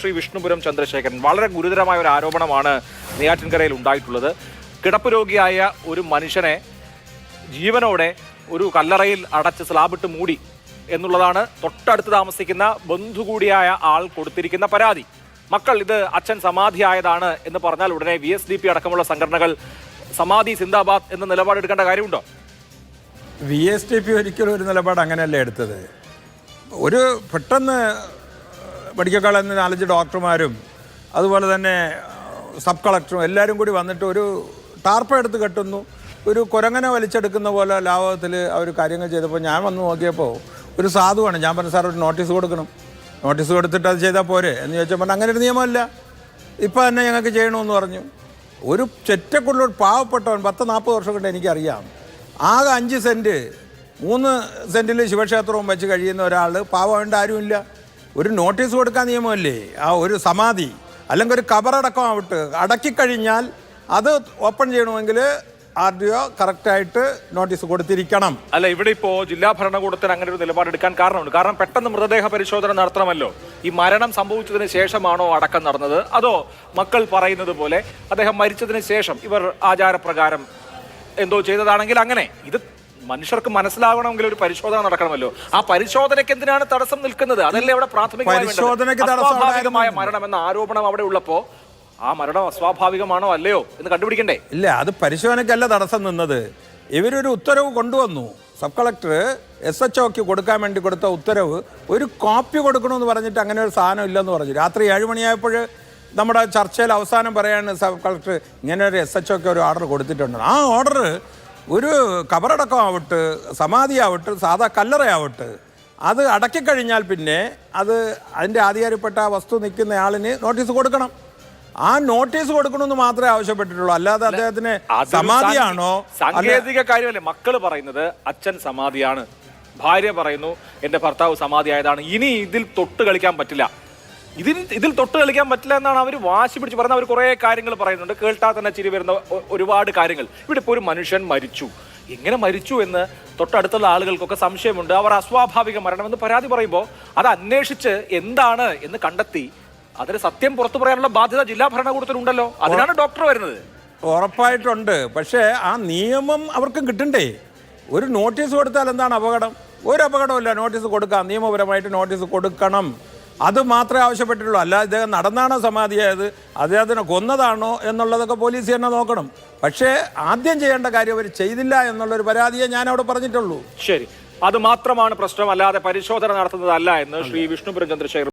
ശ്രീ വിഷ്ണുപുരം ചന്ദ്രശേഖരൻ. വളരെ ഗുരുതരമായ ഒരു ആരോപണമാണ് നെയ്യാറ്റിൻകരയിൽ ഉണ്ടായിട്ടുള്ളത്. കിടപ്പ് രോഗിയായ ഒരു മനുഷ്യനെ ജീവനോടെ ഒരു കല്ലറയിൽ അടച്ച് സ്ലാബിട്ട് മൂടി എന്നുള്ളതാണ് തൊട്ടടുത്ത് താമസിക്കുന്ന ബന്ധു കൂടിയായ ആൾ കൊടുത്തിരിക്കുന്ന പരാതി. മക്കൾ ഇത് അച്ഛൻ സമാധിയായതാണ് എന്ന് പറഞ്ഞാൽ ഉടനെ വി എസ് ഡി പി അടക്കമുള്ള സംഘടനകൾ സമാധി സിന്ദാബാദ് എന്ന നിലപാടെടുക്കേണ്ട കാര്യമുണ്ടോ? വി എസ് ഡി പി ഒരിക്കലും ഒരു നിലപാട് അങ്ങനെയല്ല എടുത്തത്? ഒരു പെട്ടെന്ന് മെഡിക്കൽ കോളേജിൽ നിന്ന് നാലഞ്ച് ഡോക്ടർമാരും അതുപോലെ തന്നെ സബ് കളക്ടറും എല്ലാവരും കൂടി വന്നിട്ട് ഒരു ടാർപ്പ എടുത്ത് കെട്ടുന്നു. ഒരു കുരങ്ങനെ വലിച്ചെടുക്കുന്ന പോലെ ലാഭത്തിൽ അവർ കാര്യങ്ങൾ ചെയ്തപ്പോൾ ഞാൻ വന്ന് നോക്കിയപ്പോൾ ഒരു സാധുവാണ്. ഞാൻ പറഞ്ഞു സാർ ഒരു നോട്ടീസ് കൊടുക്കണം. നോട്ടീസ് കൊടുത്തിട്ട് അത് ചെയ്താൽ പോരെ? എന്ന് ചോദിച്ചാൽ ചോദിച്ചപ്പോൾ അങ്ങനെ ഒരു നിയമമല്ല. ഇപ്പം തന്നെ ഞങ്ങൾക്ക് ചെയ്യണമെന്ന് പറഞ്ഞു. ഒരു ചെറ്റക്കുള്ള പാവപ്പെട്ടവൻ പത്ത് നാൽപ്പത് വർഷം കൊണ്ട് എനിക്കറിയാം. ആകെ അഞ്ച് സെന്റ് മൂന്ന് സെന്റിൽ ശിവക്ഷേത്രവും വെച്ച് കഴിയുന്ന ഒരാൾ പാവമുണ്ട് ആരുമില്ല. ഒരു നോട്ടീസ് കൊടുക്കാൻ നിയമമല്ലേ? ആ ഒരു സമാധി അല്ലെങ്കിൽ ഒരു കബറടക്കം ആവട്ട് അടക്കിക്കഴിഞ്ഞാൽ അത് ഓപ്പൺ ചെയ്യണമെങ്കിൽ ആർ ഡി ഒ കറക്റ്റായിട്ട് നോട്ടീസ് കൊടുത്തിരിക്കണം. അല്ല ഇവിടെ ഇപ്പോ ജില്ലാ ഭരണകൂടത്തിന് അങ്ങനെ ഒരു നിലപാടെടുക്കാൻ കാരണമുണ്ട്. കാരണം പെട്ടെന്ന് മൃതദേഹ പരിശോധന നടത്തണമല്ലോ. ഈ മരണം സംഭവിച്ചതിന് ശേഷമാണോ അടക്കം നടന്നത്? അതോ മക്കൾ പറയുന്നത് പോലെ അദ്ദേഹം മരിച്ചതിന് ശേഷം ഇവർ ആചാരപ്രകാരം എന്തോ ചെയ്തതാണെങ്കിൽ അങ്ങനെ. ഇത് മനുഷ്യർക്ക് മനസ്സിലാവണമെങ്കിൽ ഒരു പരിശോധന നടക്കണമല്ലോ. ആ പരിശോധനയ്ക്ക് എന്തിനാണ് തടസ്സം നിൽക്കുന്നത്? അതല്ലേ അവിടെ പ്രാഥമികമായ. മരണം എന്ന ആരോപണം അവിടെ ഉള്ളപ്പോ ആ മരണം അസ്വാഭാവികമാണോ അല്ലയോ എന്ന് കണ്ടുപിടിക്കണ്ടേ? ഇല്ല അത് പരിശോധനയ്ക്കല്ല തടസ്സം നിന്നത്. ഇവരൊരു ഉത്തരവ് കൊണ്ടുവന്നു. സബ് കളക്ടർ എസ് എച്ച് ഒക്ക് കൊടുക്കാൻ വേണ്ടി കൊടുത്ത ഉത്തരവ് ഒരു കോപ്പി കൊടുക്കണമെന്ന് പറഞ്ഞിട്ട് അങ്ങനെ ഒരു സാധനം ഇല്ലെന്ന് പറഞ്ഞു. രാത്രി ഏഴ് മണിയായപ്പോൾ നമ്മുടെ ചർച്ചയിൽ അവസാനം പറയാണ് സബ് കളക്ടർ ഇങ്ങനെ ഒരു എസ് എച്ച് ഒക്ക് ഒരു ഓർഡർ കൊടുത്തിട്ടുണ്ട്. ആ ഓർഡർ ഒരു കബറടക്കം ആവട്ടെ സമാധി ആവട്ടെ സാധാ കല്ലറയാവട്ടെ അത് അടക്കിക്കഴിഞ്ഞാൽ പിന്നെ അത് അതിന്റെ ആധികാരിപ്പെട്ട വസ്തു നിൽക്കുന്ന ആളിന് നോട്ടീസ് കൊടുക്കണം. ആ നോട്ടീസ് കൊടുക്കണമെന്ന് മാത്രമേ ആവശ്യപ്പെട്ടിട്ടുള്ളൂ. അല്ലാതെ അദ്ദേഹത്തിന് സമാധിയാണോ? സാങ്കേതിക കാര്യമല്ലേ? മക്കൾ പറയുന്നത് അച്ഛൻ സമാധിയാണ്. ഭാര്യ പറയുന്നു എന്റെ ഭർത്താവ് സമാധിയായതാണ് ഇനി ഇതിൽ തൊട്ട് കളിക്കാൻ പറ്റില്ല. ഇതിൽ ഇതിൽ തൊട്ട് കളിക്കാൻ പറ്റില്ല എന്നാണ് അവർ വാശി പിടിച്ച് പറഞ്ഞ അവർ കുറേ കാര്യങ്ങൾ പറയുന്നുണ്ട്. കേൾട്ടാ തന്നെ ചിരി വരുന്ന ഒരുപാട് കാര്യങ്ങൾ. ഇവിടെ ഇപ്പോൾ ഒരു മനുഷ്യൻ മരിച്ചു. എങ്ങനെ മരിച്ചു എന്ന് തൊട്ടടുത്തുള്ള ആളുകൾക്കൊക്കെ സംശയമുണ്ട്. അവർ അസ്വാഭാവിക മരണമെന്ന് പരാതി പറയുമ്പോൾ അത് അന്വേഷിച്ച് എന്താണ് എന്ന് കണ്ടെത്തി അതിന് സത്യം പുറത്തു പറയാനുള്ള ബാധ്യത ജില്ലാ ഭരണകൂടത്തിനുണ്ടല്ലോ അതിനാണ് ഡോക്ടർ വരുന്നത്. ഉറപ്പായിട്ടുണ്ട്. പക്ഷേ ആ നിയമം അവർക്കും കിട്ടണ്ടേ? ഒരു നോട്ടീസ് കൊടുത്താൽ എന്താണ് അപകടം? ഒരു അപകടമില്ല നോട്ടീസ് കൊടുക്കാം. നിയമപരമായിട്ട് നോട്ടീസ് കൊടുക്കണം. അത് മാത്രമേ ആവശ്യപ്പെട്ടിട്ടുള്ളൂ. അല്ല ഇദ്ദേഹം നടന്നാണോ സമാധിയായത് അദ്ദേഹത്തിനെ കൊന്നതാണോ എന്നുള്ളതൊക്കെ പോലീസ് തന്നെ നോക്കണം. പക്ഷേ ആദ്യം ചെയ്യേണ്ട കാര്യം അവർ ചെയ്തില്ല എന്നുള്ളൊരു പരാതിയെ ഞാൻ അവിടെ പറഞ്ഞിട്ടുള്ളൂ. ശരി. അത് മാത്രമാണ് പ്രശ്നം. അല്ലാതെ പരിശോധന നടത്തുന്നതല്ല എന്ന് ശ്രീ വിഷ്ണുപുരം ചന്ദ്രശേഖർ